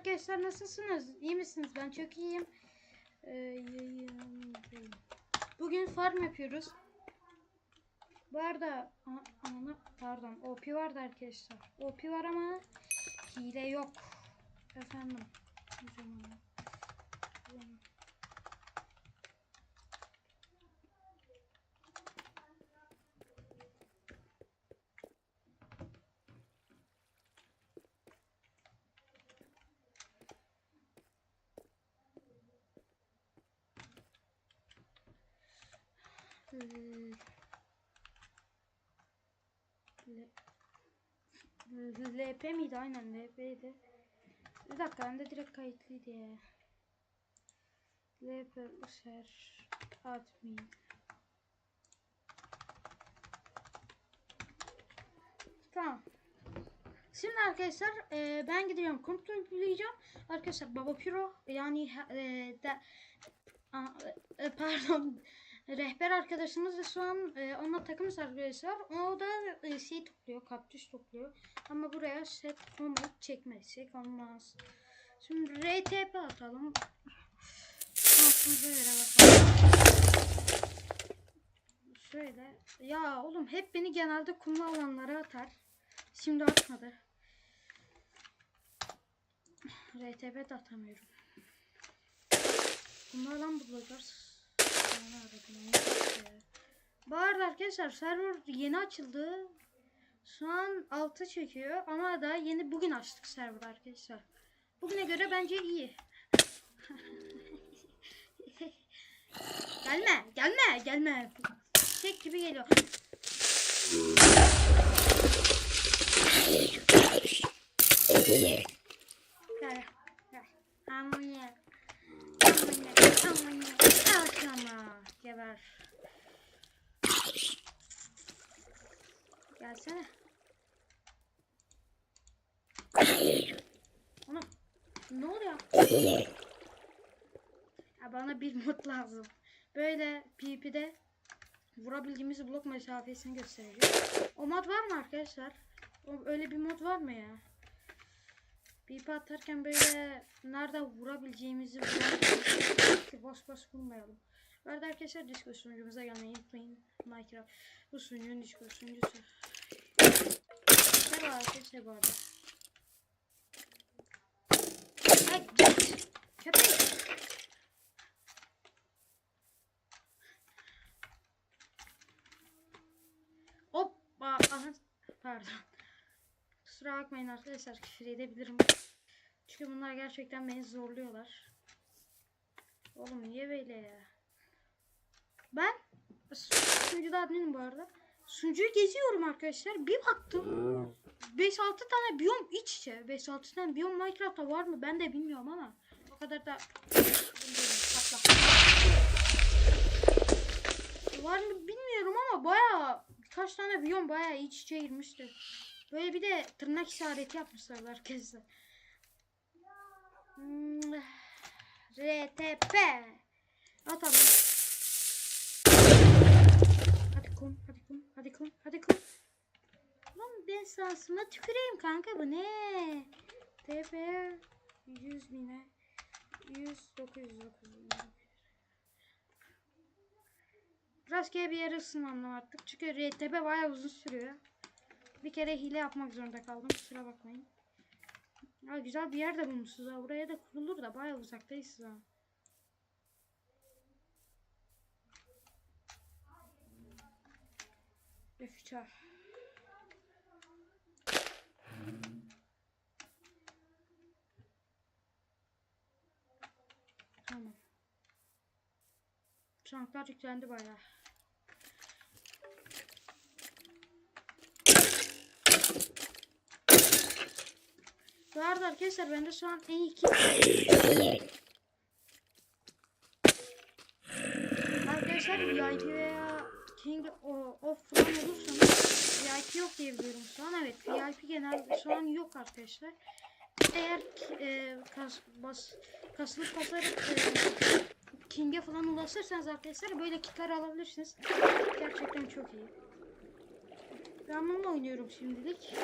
arkadaşlar nasılsınız? İyi misiniz? Ben çok iyiyim. Ee. Bugün farm yapıyoruz. Bu arada ana, pardon OP vardı arkadaşlar. OP var ama hile yok. Efendim. o LP miydi? Aynen LP'ydi. Bir dakika bende direkt kayıtlıydı ya. LP User Admin. Tamam. Şimdi arkadaşlar e, ben gidiyorum kontrol yükleyeceğim. Arkadaşlar Baba Piro yani e, de, a, e, pardon rehber arkadaşımız da şu an e, onunla takımız arkadaşlar. O da e, şey topluyor, kaktüs topluyor. Ama buraya set home çekmezsek olmaz. Şimdi RTP atalım. Şansımıza göre bakalım. Şöyle. Ya oğlum hep beni genelde kumlu alanlara atar. Şimdi atmadı. RTP de atamıyorum. Kumlu alan bulacağız. Bu arada arkadaşlar server yeni açıldı. Şu an 6 çekiyor ama daha yeni bugün açtık server arkadaşlar. Bugüne göre bence iyi. gelme, gelme, gelme. Tek gibi geliyor. Ana. Ne oluyor? Ya bana bir mod lazım. Böyle PvP'de vurabildiğimiz blok mesafesini gösteriyor. O mod var mı arkadaşlar? O, öyle bir mod var mı ya? PvP atarken böyle nerede vurabileceğimizi vurabileceğimizi boş boş vurmayalım. Bu arada arkadaşlar Discord sunucumuza gelmeyi unutmayın. Minecraft bu sunucunun Discord sunucusu. Ne var arkadaşlar bu arada? Ay git. Köpek. Hoppa. Aha. Pardon. Kusura bakmayın arkadaşlar küfür edebilirim. Çünkü bunlar gerçekten beni zorluyorlar. Oğlum niye böyle ya? Ben sunucuda adminim bu arada. Sunucuyu geziyorum arkadaşlar. Bir baktım. 5-6 tane biyom iç içe. 5-6 tane biyom Minecraft'ta var mı? Ben de bilmiyorum ama. Kadar da. Var mı bilmiyorum ama baya birkaç tane biyom baya iç içe girmişti. Böyle bir de tırnak işareti yapmışlar arkadaşlar. Hmm, RTP. Atalım. Hadi kum, hadi kum, hadi kum, hadi kum. Lan ben şansıma tüküreyim kanka bu ne? TP 100 bine 100 900 900 Rastgele bir yere ısınmam artık. Çünkü RTP bayağı uzun sürüyor. Bir kere hile yapmak zorunda kaldım. Kusura bakmayın. Ya güzel bir yer de bulmuşsunuz ha. Buraya da kurulur da bayağı uzaktayız ha. F3 Tamam. Çanklar yüklendi bayağı. Bu arada arkadaşlar bende şu an en iyi kim? Arkadaşlar VIP veya King of falan olursanız VIP yok diye biliyorum şu an. Evet VIP genel şu an yok arkadaşlar. Eğer e, kas, bas, kasılıp basarak e, King'e falan ulaşırsanız arkadaşlar böyle kickler alabilirsiniz. Gerçekten çok iyi. Ben bununla oynuyorum şimdilik.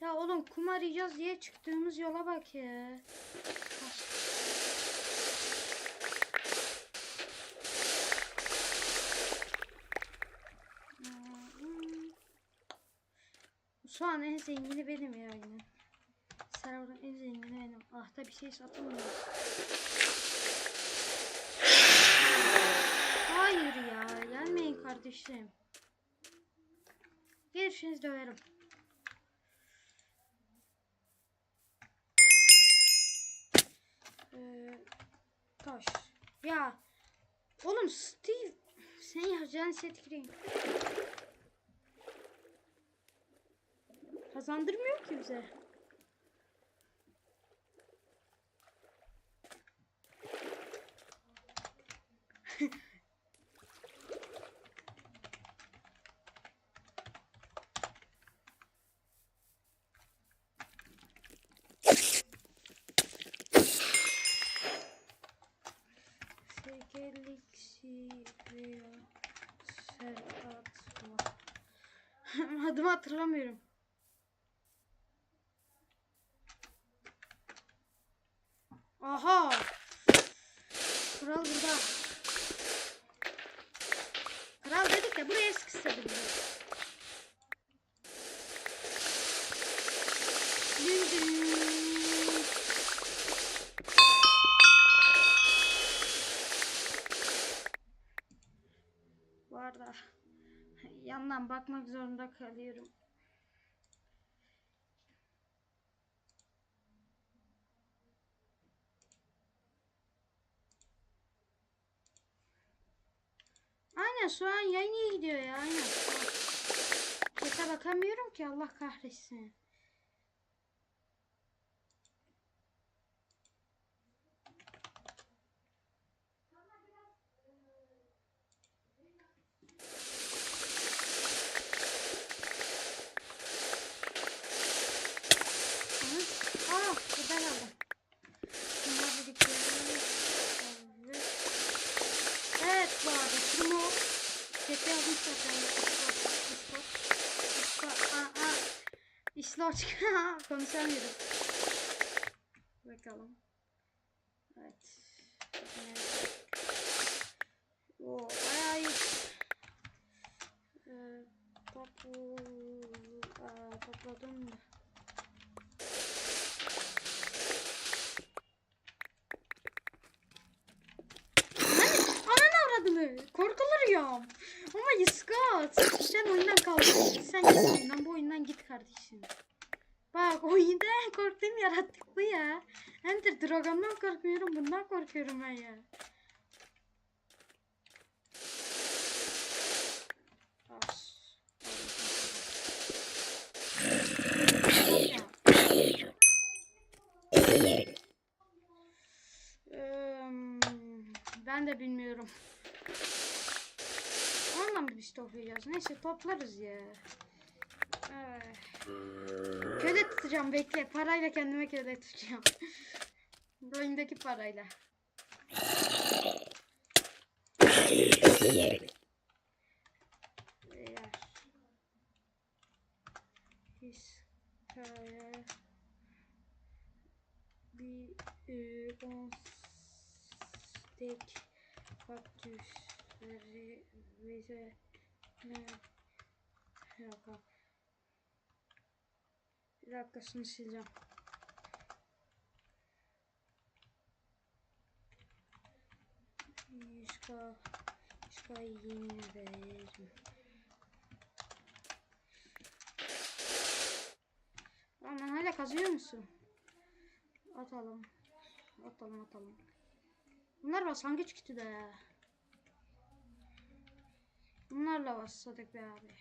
Ya Oğlum kum arayacağız diye çıktığımız yola bak ya. Şu an en zengini benim ya yine. Server'ın en zengini benim. Ah da bir şey satılmıyor. Hayır ya. Gelmeyin kardeşim. Gelirseniz döverim. Ee, taş. Ya. Oğlum Steve. Sen yapacağın set gireyim. Kazandırmıyor ki bize. Hatırlamıyorum. Aha! Kral burada. Kral dedik de buraya sıkıştırdı bizi. Bakmak zorunda kalıyorum. Aynen şu an yayın iyi gidiyor ya aynen. Chat'e bakamıyorum ki Allah kahretsin. Aha. Aa, burada kaldım. Bunlar biriktirelim. Evet. Evet bu arada şunu Chat'e yazmış zaten. Discord. Discord. Aa, aa. İşler Konuşamıyorum. Bakalım. Evet. evet. O bayağı iyi. Ee, topu aa, topladım da. Ya. Ama Yuskat. Sen oyundan kaldın. Sen git oyundan. Bu oyundan git kardeşim. Bak oyunda en korktuğum yaratık bu ya. Enter Dragon'dan korkmuyorum. Bundan korkuyorum ben ya. Ben de bilmiyorum. Onunla mı biz toplayacağız? Neyse toplarız ya. Köle tutacağım bekle. Parayla kendime köle tutacağım. Bu oyundaki parayla. E, stek kaktüsleri bize ne dakika bir dakikasını sileceğim. Yüzka Yüzka yeni veririm. Aman hala kazıyor musun? Atalım. Atalım atalım. Bunlar başlangıç kiti de. Bunlarla başladık be abi.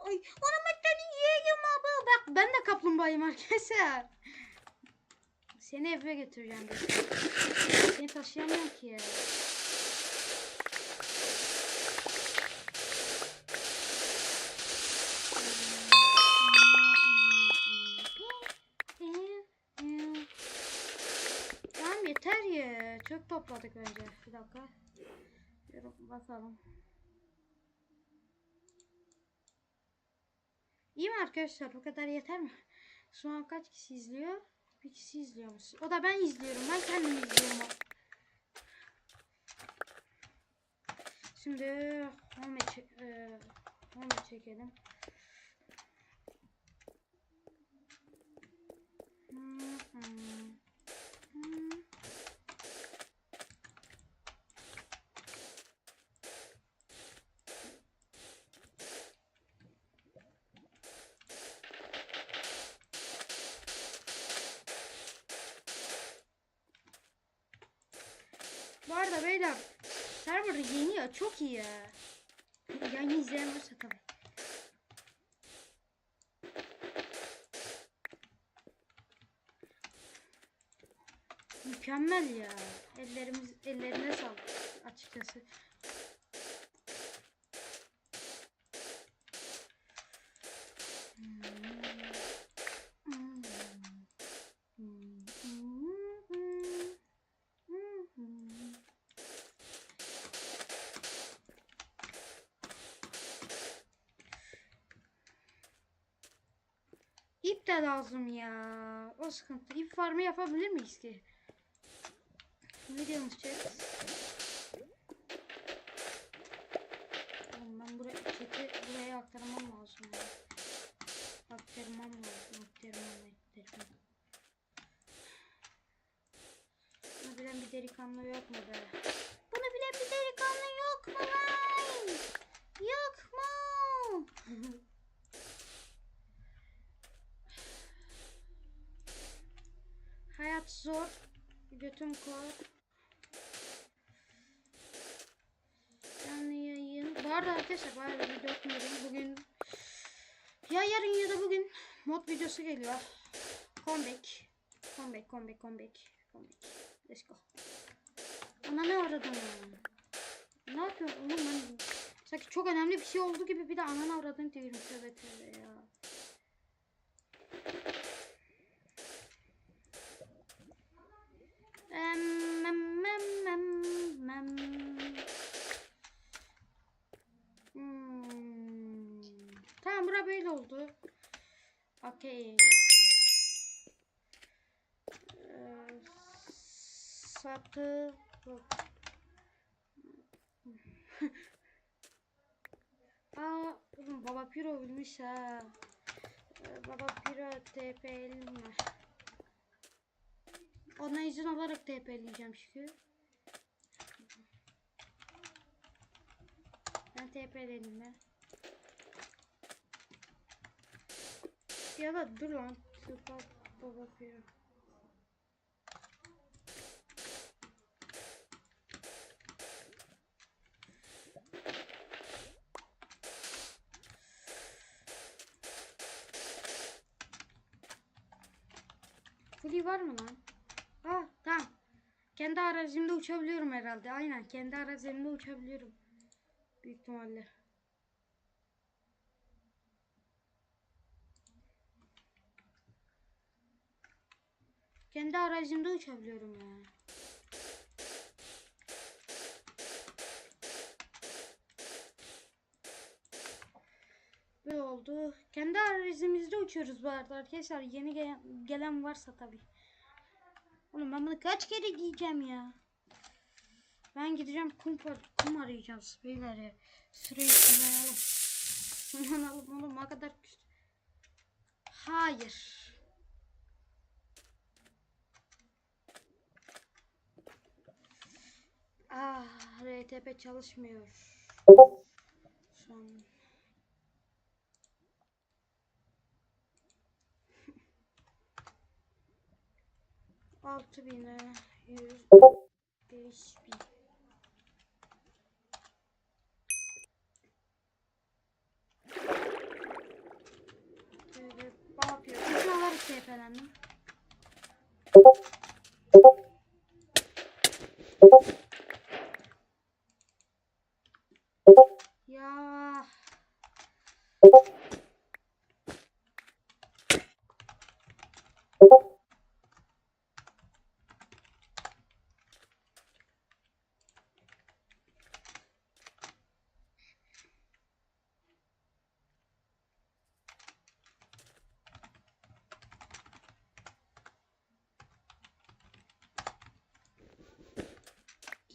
Ay ona beni yiyeyim abi. Bak ben de kaplumbağayım arkadaşlar. Seni eve götüreceğim. ben. Seni taşıyamıyorum ki ya. Tamam yeter ya. Çok topladık bence. Bir dakika. Bakalım. İyi mi arkadaşlar? Bu kadar yeter mi? Şu an kaç kişi izliyor? Bir kişi izliyormuş. O da ben izliyorum. Ben kendim izliyorum. Şimdi home, çe- e, home çekelim. Hı hı. Hı. Bu arada beyler ya çok iyi ya. Yani izleyen varsa tabii. Mükemmel ya. Ellerimiz ellerine sağlık açıkçası. İp de lazım ya. O sıkıntı. İp farmı yapabilir miyiz ki? Ne diyorsunuz ben buraya chat'i buraya aktarmam lazım ya. Aktarmam lazım. Aktarmam aktarmam. Bunu bilen bir delikanlı yok mu be? Bunu bilen bir delikanlı yok mu lan? Yok mu? Hayat zor. Götüm kor. Canlı yayın. Bu arada arkadaşlar bu arada video atmıyorum. Bugün ya yarın ya da bugün mod videosu geliyor. Comeback. Comeback, comeback, comeback. Comeback. Let's go. Ona ne aradım? Ne yapıyorsun oğlum ben sanki çok önemli bir şey oldu gibi bir de ananı diyorum tövbe tövbe ya. Hmm. Tamam bura böyle oldu. Okey. Ee, yok. Aa, baba piro bilmiş ha. Ee, baba piro TP'li mi? Ona izin alarak TP'leyeceğim şükür. Ben TP'ledim ben. Ya da dur lan. Baba piro. Fuli var mı lan? Tamam. Kendi arazimde uçabiliyorum herhalde. Aynen kendi arazimde uçabiliyorum. Büyük ihtimalle. Kendi arazimde uçabiliyorum ya. Böyle oldu. Kendi arazimizde uçuyoruz bu arada arkadaşlar. Yeni gelen varsa tabii. Oğlum ben bunu kaç kere giyeceğim ya. Ben gideceğim kum, kum arayacağız beyler ya. Süreyi kullanalım. Kullanalım oğlum ne kadar güzel. Hayır. Ah RTP çalışmıyor. Şu Altı bine yüz beş bin. Böyle ne yapıyor? İzin alarak TP'lendim. Ya.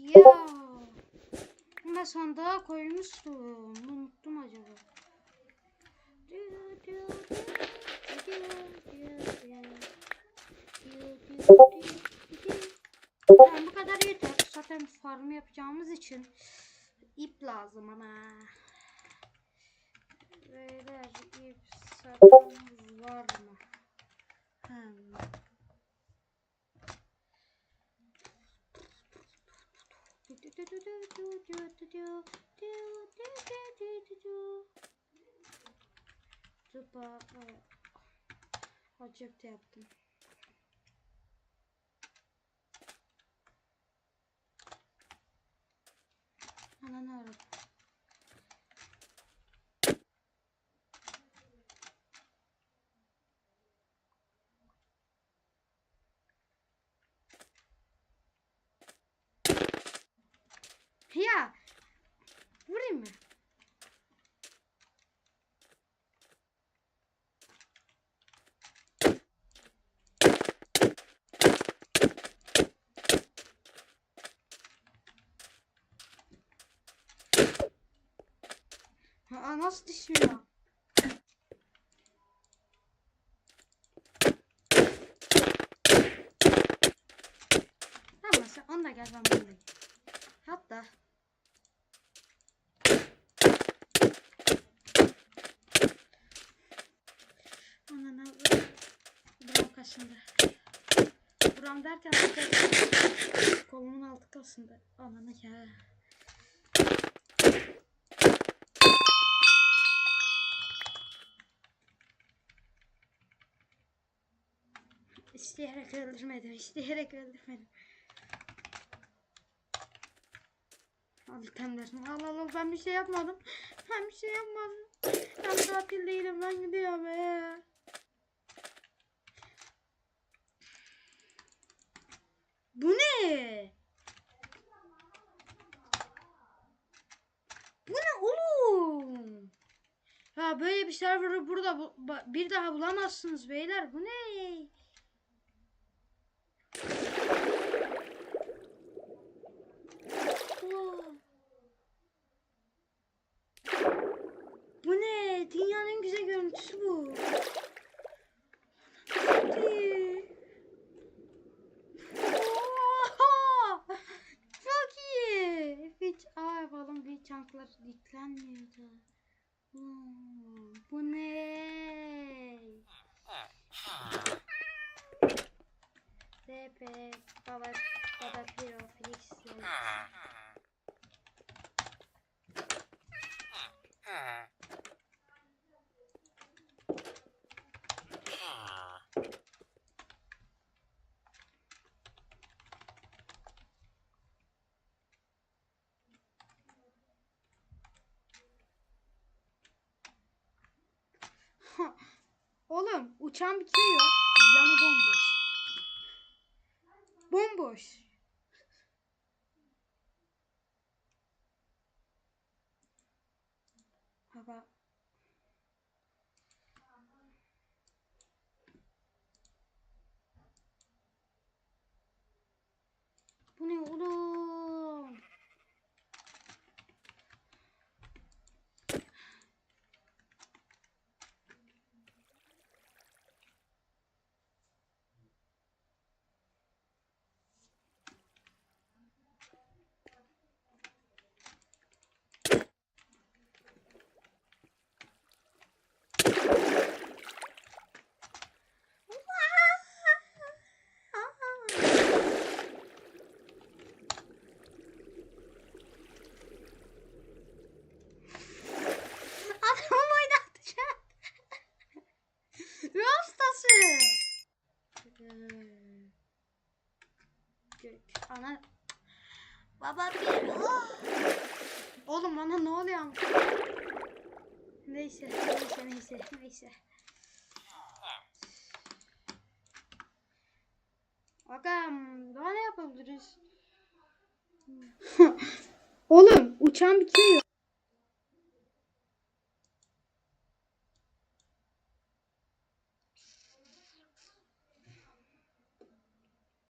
Ya. Ben sandığa koymuştum. Unuttum acaba. Tamam, bu kadar yeter. Zaten farm yapacağımız için ip lazım ama. Beyler ip satımız var mı? Hmm. Tıpa Acık yaptım. Ananı aradım. Ya. Vurayım mı? Aa, nasıl düşüyor? Tamam sen onunla gel ben gel. Hatta Anana buram kaşındı. Buram derken kolumun altı kasındı. Anana ya. İsteyerek öldürmedim, isteyerek öldürmedim. Al itemlerini, al al al ben bir şey yapmadım. Ben bir şey yapmadım. Ben tatil değilim, ben gidiyorum. Ee. Bu ne? Bu ne oğlum? Ha böyle bir server'ı burada bu- bir daha bulamazsınız beyler. Bu ne? Aa. Bu ne? Dünyanın en güzel görüntüsü bu. Hadi. Oha! Çok iyi. Hiç aa yapalım bir çanklar yüklenmiyordu. Bu ne? DP Baba Baba Piro Felix Şey yok. Yanı bomboş. Bomboş. Baba. Bu ne oğlum? Adamı oynatacak. Ruh hastası. Gök. Ana. Baba bir. Oh. Oğlum bana ne oluyor? Neyse, neyse, neyse, neyse. Bakalım daha ne yapabiliriz? Oğlum uçan yok.